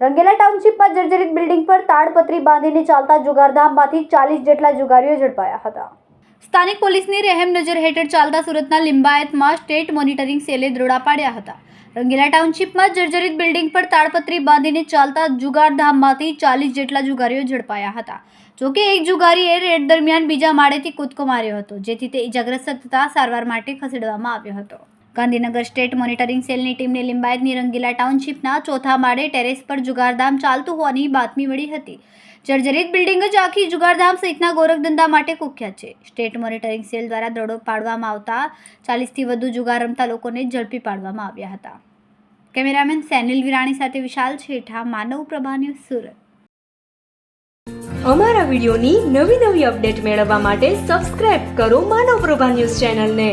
રંગેલા ટાઉનશીપમાં જર્જરિત બિલ્ડિંગ પર તાડપત્રી બાંધીને ચાલતા જુગારધામમાંથી ચાલીસ જેટલા જુગારીઓ ઝડપાયા હતા. સ્થાનિક પોલીસની રહેમ નજર હેઠળ ચાલતા સુરતના લિંબાયતમાં સ્ટેટ મોનિટરિંગ સેલે દરોડા પાડ્યા હતા. રંગીલા ટાઉનશીપમાં જર્જરિત બિલ્ડિંગ પર તાડપત્રી બાંધીને ચાલતા જુગારધામમાંથી ચાલીસ જેટલા જુગારીઓ ઝડપાયા હતા. જોકે એક જુગારીએ રેડ દરમિયાન બીજા માળેથી કૂદકો માર્યો હતો, જેથી તે ઇજાગ્રસ્ત થતાં સારવાર માટે ખસેડવામાં આવ્યો હતો. ગાંધીનગર સ્ટેટ મોનિટરિંગ સેલની ટીમને લિંબાયતની રંગીલા ટાઉનશીપના ચોથા માળે ટેરેસ પર જુગારધામ ચાલતું હોવાની બાતમી મળી હતી. જર્જરિત બિલ્ડિંગ જ આખી જુગારધામ સહિતના ગોરખધંધા માટે કુખ્યાત છે. સ્ટેટ મોનિટરિંગ સેલ દ્વારા દરોડો પાડવામાં આવતા ચાલીસથી વધુ જુગાર રમતા લોકોને ઝડપી પાડવામાં આવ્યા હતા. કેમેરામેન સેનિલ વિરાણી સાથે વિશાલ છેઠા, માનવ પ્રભા ન્યૂઝ સુરત. અમારા વિડીયોની નવી નવી અપડેટ મેળવવા માટે સબસ્ક્રાઇબ કરો માનવ પ્રભા ન્યૂઝ ચેનલને.